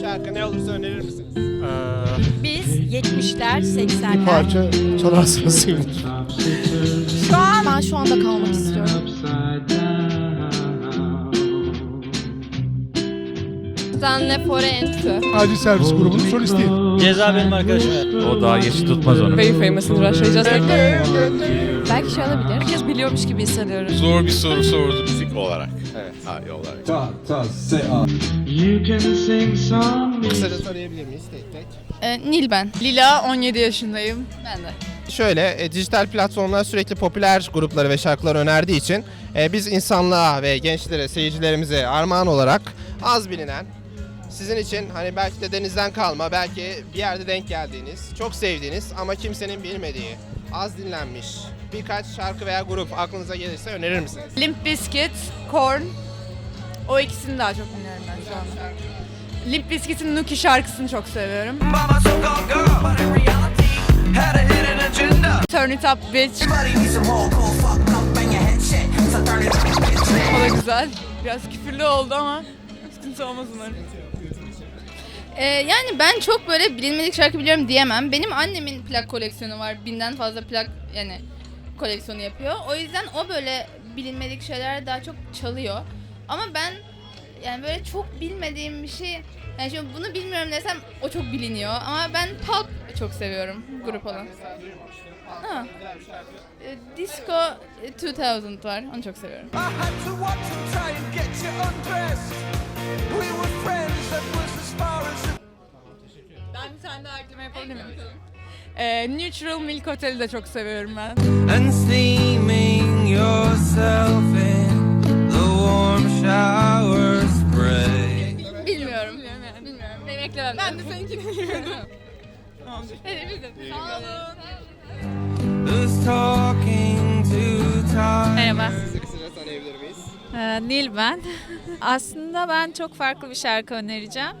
Şarkı ne olursa önerir misiniz? Biz 70'ler, Bir 80'ler. parça çalarsanız sevinirim. Şu an ben şu anda kalmak istiyorum. Stanley Forente. Acil servis grubunun solistiyim. Ceza benim arkadaşım. O daha yaşı tutmaz onu. Very famous in Russia. Just like Belki şey olabilir. Herkes biliyormuş gibi hissediyorum. Zor bir soru sordum. Müzik olarak. Evet. Ha, olarak. Ta ta se a. Kısaca sorabilir miyiz tek tek? Ee, Nil ben. Lila 17 yaşındayım. Ben de. Şöyle, e, dijital platformlar sürekli popüler grupları ve şarkıları önerdiği için e, biz insanlığa ve gençlere, seyircilerimize armağan olarak az bilinen, sizin için hani belki de denizden kalma, belki bir yerde denk geldiğiniz, çok sevdiğiniz ama kimsenin bilmediği, az dinlenmiş birkaç şarkı veya grup aklınıza gelirse önerir misiniz? Limp Bizkit, Korn. O ikisini daha çok dinliyorum ben şu anda. Limp Bizkit'in Nuki şarkısını çok seviyorum. Turn it up bitch. O da güzel. Biraz küfürlü oldu ama sıkıntı olmaz umarım. Ee, yani ben çok böyle bilinmedik şarkı biliyorum diyemem. Benim annemin plak koleksiyonu var. Binden fazla plak yani koleksiyonu yapıyor. O yüzden o böyle bilinmedik şeyler daha çok çalıyor. Ama ben yani böyle çok bilmediğim bir şey yani şimdi bunu bilmiyorum desem o çok biliniyor ama ben Pulp çok seviyorum grup olan. Ha. Ee, Disco 2000 var. Onu çok seviyorum. Ben daha ekleme yapabilir miyim? Ee, Neutral Milk Hotel'i de çok seviyorum ben. and steaming yourself in the warm shower spray. Bilmiyorum. Bilmiyorum yani. Bilmiyorum. Benim eklemem. Ben de seninkini biliyorum. Tamamdır. De. Sağ olun. Who's talking to time? Merhaba. Sizi kısaca tanıyabilir miyiz? Ee, Nil ben. Aslında ben çok farklı bir şarkı önereceğim.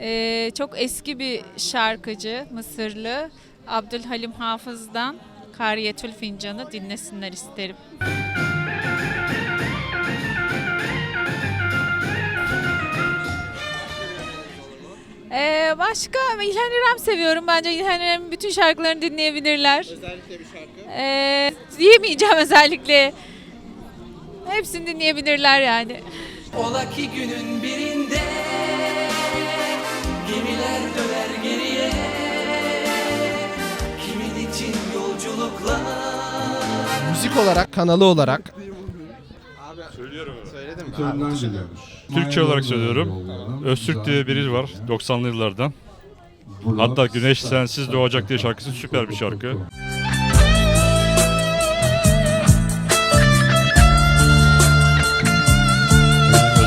Ee, çok eski bir şarkıcı, Mısırlı. Abdülhalim Hafız'dan Kariyetül Fincan'ı dinlesinler isterim. Ee, başka İlhan İrem seviyorum. Bence İlhan İrem'in bütün şarkılarını dinleyebilirler. Özellikle bir şarkı. Ee, diyemeyeceğim özellikle. Hepsini dinleyebilirler yani. Ola ki günün birinde Müzik olarak, kanalı olarak. Söylüyorum. Söyledim mi? Abi. Türkçe olarak söylüyorum. Öztürk diye biri var 90'lı yıllardan. Hatta Güneş Sensiz Doğacak diye şarkısı süper bir şarkı.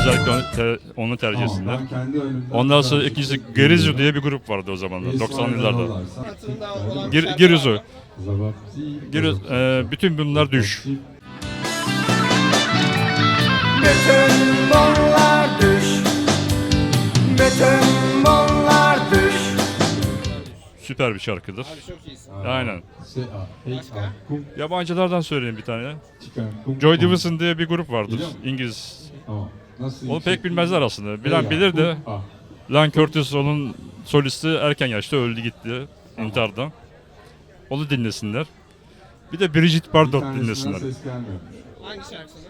Özellikle onu, te- onu tercih etsinler. Ondan sonra ikincisi Gerizyo diye bir grup vardı o zamanlar bir 90'lı sonra yıllarda. Gir. Zavapsi- Giriz, e, bütün bunlar düş. Bütün bunlar düş. Bütün bunlar düş. Süper bir şarkıdır. Abi çok iyisin. Aynen. Yabancılardan söyleyeyim bir tane. Joy. Division diye bir grup vardır. İngiliz. Nasıl Onu pek bilmezler aslında. Bilen a, bilir de kum a. Lan Curtis onun solisti erken yaşta öldü gitti intihardan. Onu dinlesinler. Bir de Brigitte Bardot dinlesinler. Hangi şarkısını?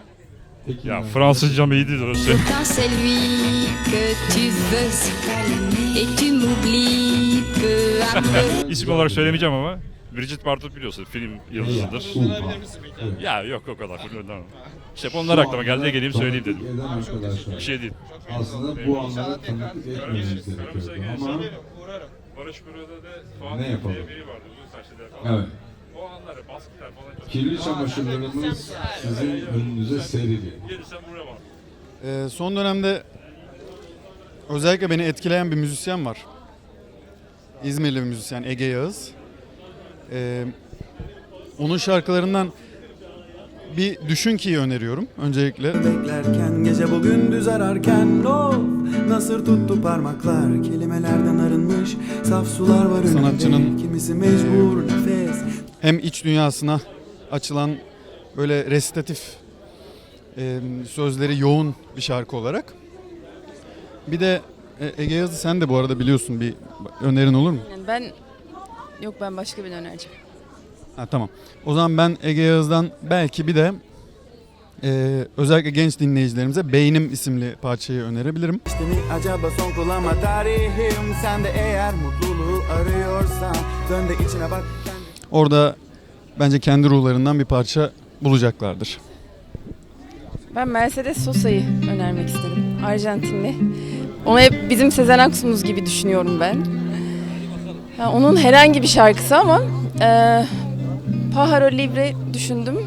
Peki Ya Fransızcam iyi değil orası. C'est lui que tu veux et tu m'oublies peu à peu. İsim olarak söylemeyeceğim ama Brigitte Bardot biliyorsun film yıldızıdır. Ya yok o kadar. İşte onlar aklıma geldi geleyim söyleyeyim dedim. Bir şey değil. Aslında bu anları tanıklık etmemiz gerekiyordu ama Barış Burada Ne yapalım? biri vardı uzun saçlı falan. evet. O anları baskılar falan çok. Kirli çamaşırlarımız sizin önünüze serili. Gelirsen buraya bak. Ee, son dönemde özellikle beni etkileyen bir müzisyen var. İzmirli bir müzisyen Ege Yağız. Ee, onun şarkılarından bir Düşün Ki'yi öneriyorum öncelikle. Beklerken gece bu gündüz ararken of Nasır tuttu parmaklar kelimelerden arınmış Saf sular var önünde Sanatçının- Kimisi mecbur nefes Hem iç dünyasına açılan böyle resitatif Ee, sözleri yoğun bir şarkı olarak. Bir de e, Ege Yazı sen de bu arada biliyorsun bir önerin olur mu? Yani ben yok ben başka birini önereceğim. Ha, tamam. O zaman ben Ege Yağız'dan belki bir de e, özellikle genç dinleyicilerimize Beynim isimli parçayı önerebilirim. İşte mi acaba son kullanma tarihim Sen de eğer mutluluğu arıyorsan Dön de içine bak Orada bence kendi ruhlarından bir parça bulacaklardır. Ben Mercedes Sosa'yı önermek istedim. Arjantinli. Onu hep bizim Sezen Aksu'muz gibi düşünüyorum ben. Ya onun herhangi bir şarkısı ama e, Pájaro Libre düşündüm.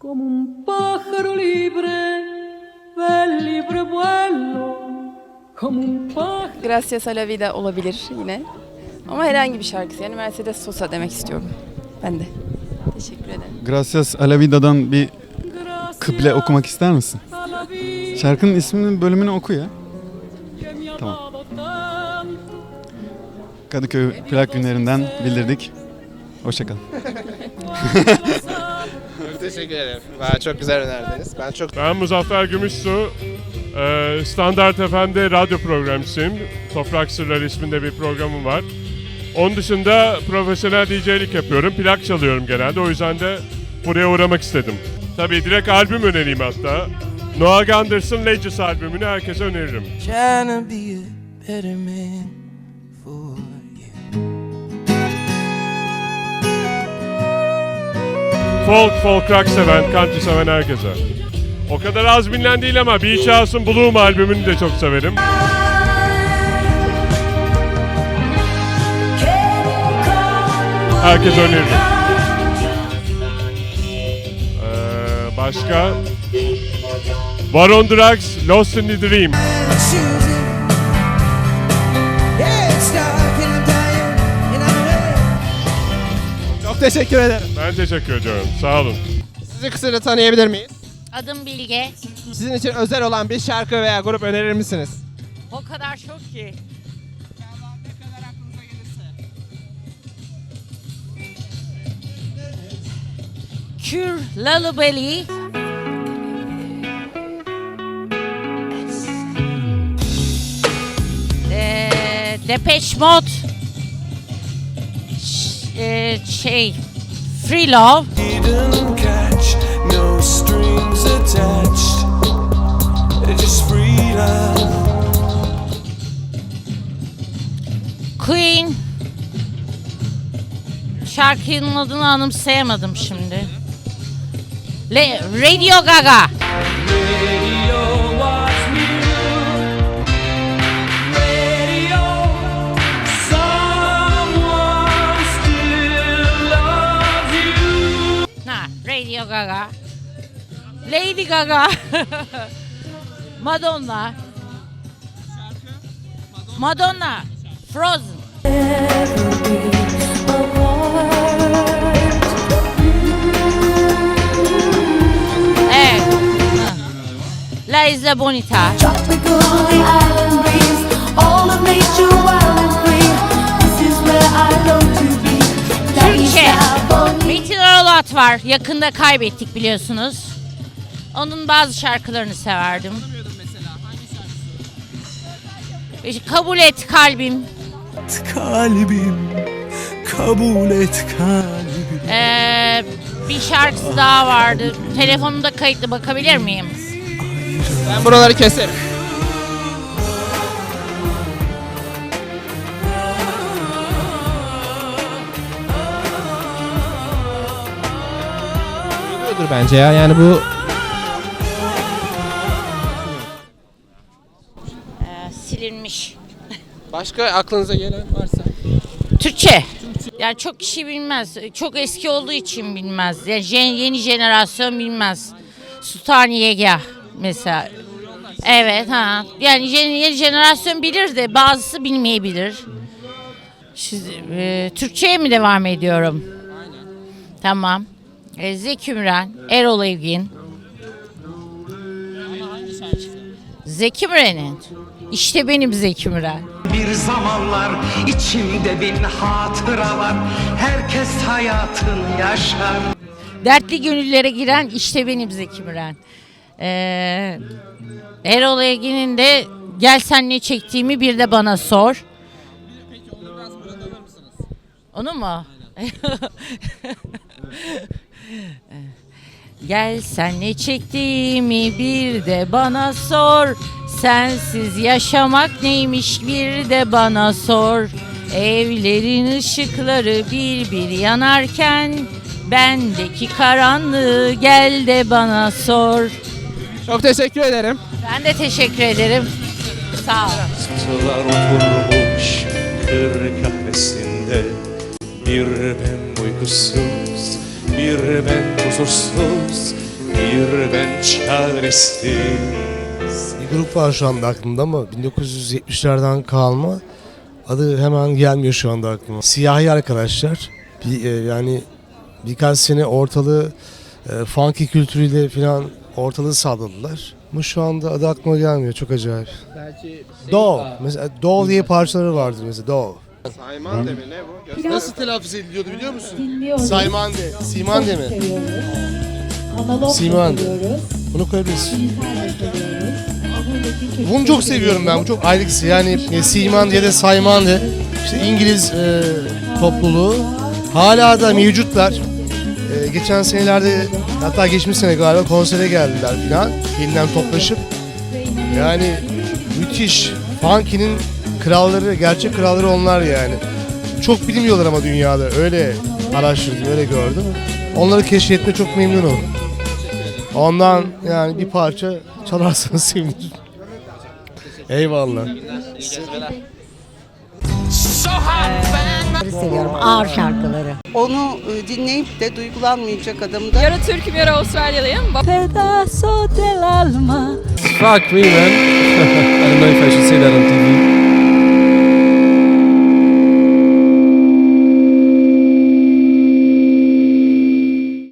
como un pájaro libre del libre vuelo, como un pájaro. Gracias a la vida olabilir yine. Ama herhangi bir şarkısı yani Mercedes Sosa demek istiyorum. Ben de. Teşekkür ederim. Gracias a la Vida'dan bir kıble okumak ister misin? Şarkının isminin bölümünü oku ya. Kadıköy plak günlerinden bildirdik. Hoşçakalın. Teşekkür ederim. Vay, çok güzel önerdiniz. Ben çok Ben Muzaffer Gümüşsu. Ee, Standart FM'de radyo programcısıyım. Toprak Sırları isminde bir programım var. Onun dışında profesyonel DJ'lik yapıyorum. Plak çalıyorum genelde. O yüzden de buraya uğramak istedim. Tabii direkt albüm önereyim hatta. Noah Gunders'ın Legends albümünü herkese öneririm. Folk, folk rock seven, country seven herkese. O kadar az bilinen değil ama Beach House'un Bloom albümünü de çok severim. Herkese öneririm. Ee, başka? War on Drugs, Lost in the Dream. çok teşekkür ederim. Ben teşekkür ediyorum. Sağ olun. Sizi kısaca tanıyabilir miyiz? Adım Bilge. Sizin için özel olan bir şarkı veya grup önerir misiniz? O kadar çok ki. Cure Lullaby. Ee, Depeche Mode. Ş- ee, şey Free Love. Didn't catch, no strings attached. Just free love. Queen. Şarkının adını anımsayamadım şimdi. Le Radio Gaga. Lady Gaga. Madonna. Madonna. Frozen. Evet. La Isla Bonita. Türkçe. Metin Aralat var. Yakında kaybettik biliyorsunuz. Onun bazı şarkılarını severdim. İşte kabul et kalbim. Kalbim, kabul et kalbim. Ee, bir şarkısı daha vardı. Telefonumda kayıtlı bakabilir miyim? Ben buraları keserim. Duyuluyordur bence ya. Yani bu başka aklınıza gelen varsa. Türkçe. Yani çok kişi bilmez. Çok eski olduğu için bilmez. Yani jen- yeni jenerasyon bilmez. Sultani Yegah mesela. Evet ha. Yani yeni, yeni jenerasyon bilir de bazısı bilmeyebilir. Siz, e, Türkçe'ye mi devam ediyorum? Tamam. E, Zeki Müren, Erol Evgin. Zeki Müren'in. İşte benim Zeki Müren. Bir zamanlar içimde bin hatıra var. Herkes hayatını yaşar. Dertli gönüllere giren işte benim Zeki Müren. Ee, Erol Evgin'in de gel sen ne çektiğimi bir de bana sor. Onu mu? Gel sen ne çektiğimi bir de bana sor. Sensiz yaşamak neymiş bir de bana sor. Evlerin ışıkları bir bir yanarken bendeki karanlığı gel de bana sor. Çok teşekkür ederim. Ben de teşekkür ederim. Sağ ol. Sular oturmuş kır kahvesinde Bir ben uykusuz, bir ben huzursuz Bir ben çaresiz grup var şu anda aklımda ama 1970'lerden kalma. Adı hemen gelmiyor şu anda aklıma. Siyahi arkadaşlar. Bir, e, yani birkaç sene ortalığı e, funky kültürüyle falan ortalığı salladılar. Ama şu anda adı aklıma gelmiyor. Çok acayip. Belki Do. Mesela Do diye parçaları vardır mesela Do. Sayman de mi ne bu? Göster. Nasıl telaffuz ediliyordu biliyor musun? Saymande. Simande mi? Simande. Bunu koyabiliriz. Bunu çok seviyorum ben. Bu çok ayrıksı. Yani e, Simande ya da Saymande. İşte İngiliz e, topluluğu. Hala da mevcutlar. E, geçen senelerde hatta geçmiş sene galiba konsere geldiler filan. Yeniden toplaşıp. Yani müthiş. Funky'nin kralları, gerçek kralları onlar yani. Çok bilinmiyorlar ama dünyada. Öyle araştırdım, öyle gördüm. Onları keşfetme çok memnunum. Ondan yani bir parça çalarsanız sevinirim. Eyvallah. seviyorum ağır şarkıları. Onu e, dinleyip de duygulanmayacak adamı da Yarı Türk'üm yarı Avustralyalıyım. Pedazo del alma Fuck me man I don't know if I should say that on TV